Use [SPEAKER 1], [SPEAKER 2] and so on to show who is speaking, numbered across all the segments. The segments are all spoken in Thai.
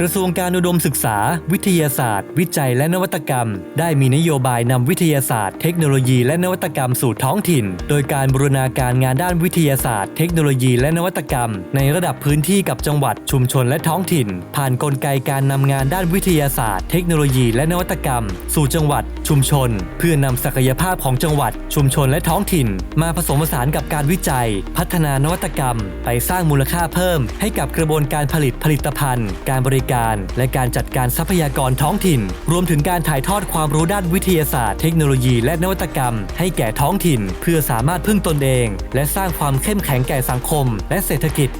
[SPEAKER 1] กระทรวงการอุดมศึกษา วิทยาศาสตร์ วิจัยและนวัตกรรม ได้มีนโยบายนำวิทยาศาสตร์ เทคโนโลยีและนวัตกรรมสู่ท้องถิ่น โดยการบูรณาการงานด้านวิทยาศาสตร์ เทคโนโลยีและนวัตกรรม ในระดับพื้นที่กับจังหวัดชุมชนและท้องถิ่น ผ่านกลไกการนำงานด้านวิทยาศาสตร์ เทคโนโลยีและนวัตกรรม สู่จังหวัด ชุมชน เพื่อนำศักยภาพของจังหวัด ชุมชนและท้องถิ่น มาผสมผสานกับการวิจัย พัฒนานวัตกรรม ไปสร้างมูลค่าเพิ่ม ให้กับกระบวนการผลิตผลิตภัณฑ์ การบริการ และการจัดการทรัพยากรท้องถิ่น รวมถึงการถ่ายทอดความรู้ด้านวิทยาศาสตร์เทคโนโลยีและนวัตกรรม ให้แก่ท้องถิ่น เพื่อสามารถพึ่งตนเอง และสร้างความเข้มแข็งแก่สังคม และเศรษฐกิจ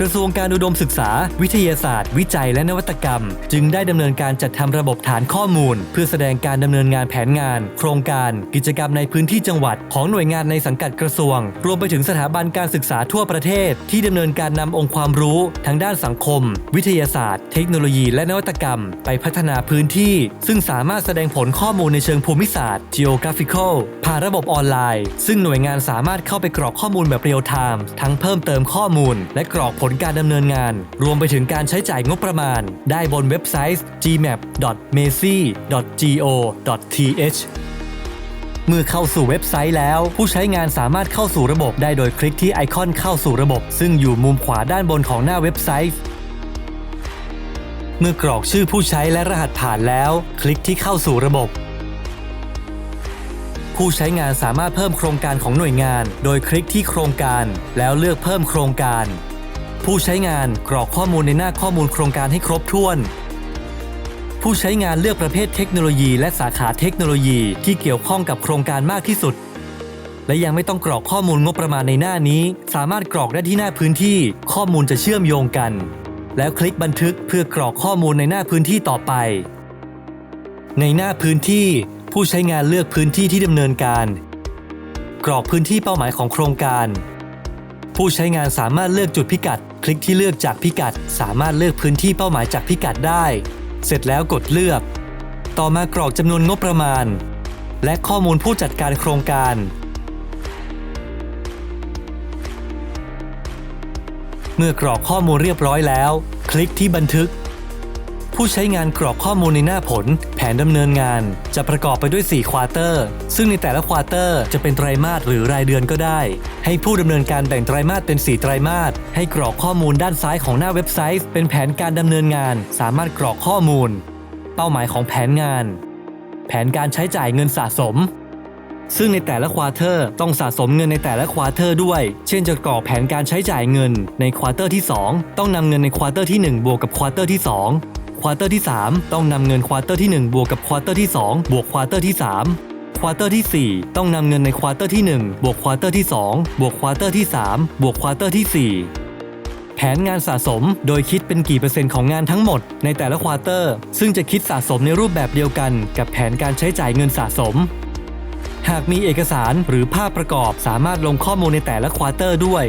[SPEAKER 1] กระทรวงการอุดมศึกษา วิทยาศาสตร์ วิจัยและนวัตกรรม จึงได้ดำเนินการจัดทำระบบฐานข้อมูล เพื่อแสดงการดำเนินงานแผนงาน โครงการ กิจกรรมในพื้นที่จังหวัด ของหน่วยงานในสังกัดกระทรวง รวมไปถึงสถาบันการศึกษาทั่วประเทศ ที่ดำเนินการนำองค์ความรู้ทางด้านสังคม วิทยาศาสตร์ เทคโนโลยี และนวัตกรรม ไปพัฒนาพื้นที่ ซึ่งสามารถแสดงผลข้อมูลในเชิงภูมิศาสตร์ geographical ผ่านระบบออนไลน์ ซึ่งหน่วยงานสามารถเข้าไปกรอกข้อมูลแบบเรียลไทม์ทั้งเพิ่มเติมข้อมูล และกรอกผลการดำเนินงาน รวมไปถึงการใช้จ่ายงบประมาณ ได้บนเว็บไซต์ gmap.macy.go.th เมื่อเข้าสู่เว็บไซต์แล้ว ผู้ใช้งานสามารถเข้าสู่ระบบได้โดยคลิกที่ไอคอนเข้าสู่ระบบ ซึ่งอยู่มุมขวาด้านบนของหน้าเว็บไซต์ เมื่อกรอกชื่อผู้ใช้และรหัสผ่านแล้ว คลิกที่เข้าสู่ระบบ ผู้ใช้งานสามารถเพิ่มโครงการของหน่วยงาน โดยคลิกที่โครงการ แล้วเลือกเพิ่มโครงการ ผู้ใช้งานกรอกข้อมูลในหน้าข้อมูลโครงการให้ครบถ้วน ผู้ใช้งานเลือกประเภทเทคโนโลยี และสาขาเทคโนโลยีที่เกี่ยวข้องกับโครงการมากที่สุด และยังไม่ต้องกรอกข้อมูลงบประมาณในหน้านี้ สามารถกรอกได้ที่หน้าพื้นที่ ข้อมูลจะเชื่อมโยงกัน แล้วคลิกบันทึกเพื่อกรอกข้อมูลในหน้าพื้นที่ต่อไป ในหน้าพื้นที่ ผู้ใช้งานเลือกพื้นที่ที่ดำเนินการ กรอกพื้นที่เป้าหมายของโครงการ ผู้ใช้งานสามารถเลือกจุดพิกัด คลิกที่เลือกจากพิกัด สามารถเลือกพื้นที่เป้าหมายจากพิกัดได้ เสร็จแล้วกดเลือก ต่อมากรอกจำนวนงบประมาณ และข้อมูลผู้จัดการโครงการ เมื่อกรอกข้อมูลเรียบร้อยแล้ว คลิกที่บันทึก ผู้ใช้งานกรอกข้อมูลในหน้าผล แผนดำเนินงาน จะประกอบไปด้วย 4 ควอเตอร์ ซึ่งในแต่ละควอเตอร์จะเป็นไตรมาสหรือรายเดือนก็ได้ ให้ผู้ดำเนินการแบ่งไตรมาสเป็น 4 ไตรมาสให้กรอกข้อมูลด้านซ้ายของหน้าเว็บไซต์ เป็นแผนการดำเนินงาน สามารถกรอกข้อมูล เป้าหมายของแผนงาน แผนการใช้จ่ายเงินสะสมซึ่งในแต่ละควอเตอร์ต้องสะสมเงินในแต่ละควอเตอร์ด้วย เช่นจะกรอกแผนการใช้จ่ายเงินในควอเตอร์ที่ 2 ต้องนำเงินในควอเตอร์ที่ 1 บวกกับควอเตอร์ที่ 2 ควอเตอร์ที่ 3 ต้องนำเงินควอเตอร์ที่ 1 บวกกับควอเตอร์ที่ 2 บวกควอเตอร์ที่ 3 ควอเตอร์ที่ 4 ต้องนำเงินในควอเตอร์ที่ 1 บวกควอเตอร์ที่ 2 บวกควอเตอร์ที่ 3 บวกควอเตอร์ที่ 4แผนงานสะสมโดยคิดเป็นกี่เปอร์เซ็นต์ของงานทั้งหมดในแต่ละควอเตอร์ ซึ่งจะคิดสะสมในรูปแบบเดียวกันกับแผนการใช้จ่ายเงินสะสม หากมีเอกสารหรือภาพประกอบสามารถลงข้อมูลในแต่ละควอเตอร์ด้วย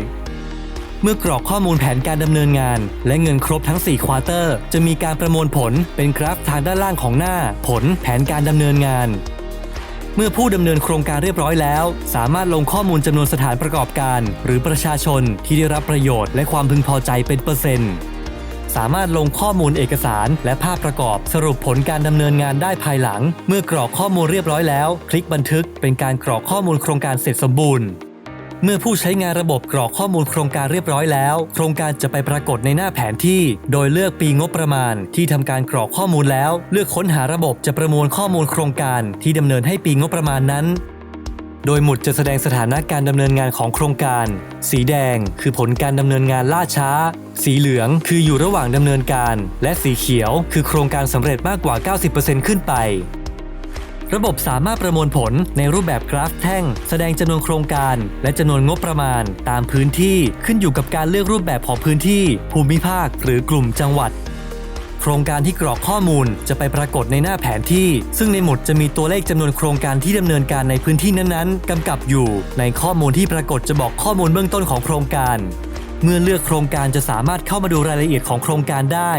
[SPEAKER 1] เมื่อกรอกข้อมูลแผนการดำเนินงาน และเงินครบทั้ง 4 ควอเตอร์ จะมีการประมวลผลเป็นกราฟทางด้านล่างของหน้า ผลแผนการดำเนินงานเมื่อผู้ดำเนินโครงการเรียบร้อยแล้ว สามารถลงข้อมูลจำนวนสถานประกอบการ หรือประชาชนที่ได้รับประโยชน์และความพึงพอใจเป็นเปอร์เซ็นต์ สามารถลงข้อมูลเอกสารและภาพประกอบสรุปผลการดำเนินงานได้ภายหลัง เมื่อกรอกข้อมูลเรียบร้อยแล้ว คลิกบันทึกเป็นการกรอกข้อมูลโครงการเสร็จสมบูรณ์ เมื่อผู้ใช้งานระบบกรอกข้อมูลโครงการเรียบร้อยแล้ว โครงการจะไปปรากฏในหน้าแผนที่ โดยเลือกปีงบประมาณ ที่ทำการกรอกข้อมูลแล้ว เลือกค้นหาระบบจะประมวลข้อมูลโครงการ ที่ดำเนินให้ปีงบประมาณนั้น โดยหมุดจะแสดงสถานะการดำเนินงานของโครงการ สีแดงคือผลการดำเนินงานล่าช้า สีเหลืองคืออยู่ระหว่างดำเนินการ และสีเขียว คือโครงการสำเร็จมากกว่า 90%ขึ้นไป ระบบสามารถประมวลผลในรูปแบบกราฟแท่ง แสดงจำนวนโครงการ และจำนวนงบประมาณ ตามพื้นที่ขึ้นอยู่กับการเลือกรูปแบบของพื้นที่ ภูมิภาค หรือกลุ่มจังหวัด โครงการที่กรอกข้อมูลจะไปปรากฏในหน้าแผนที่ ซึ่งในหมุดจะมีตัวเลขจำนวนโครงการที่ดำเนินการในพื้นที่นั้นๆกำกับอยู่ ในข้อมูลที่ปรากฏจะบอกข้อมูลเบื้องต้นของโครงการ เมื่อเลือกโครงการจะสามารถเข้ามาดูรายละเอียดของโครงการได้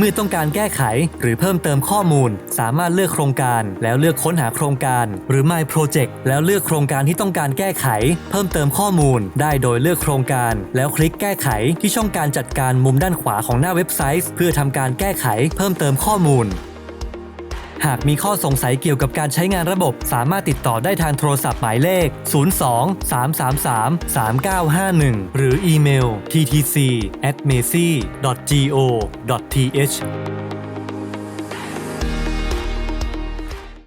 [SPEAKER 1] เมื่อต้องการแก้ไขหรือเพิ่มเติมข้อมูล สามารถเลือกโครงการ แล้วเลือกค้นหาโครงการ หรือ My Project แล้วเลือกโครงการที่ต้องการแก้ไข เพิ่มเติมข้อมูล ได้โดยเลือกโครงการ แล้วคลิกแก้ไขที่ช่องการจัดการมุมด้านขวาของหน้าเว็บไซต์ เพื่อทำการแก้ไขเพิ่มเติมข้อมูล หากมีข้อสงสัยเกี่ยวกับการใช้งานระบบ สามารถติดต่อได้ทางโทรศัพท์หมายเลข 02 333 3951 หรืออีเมล ttc at macy go th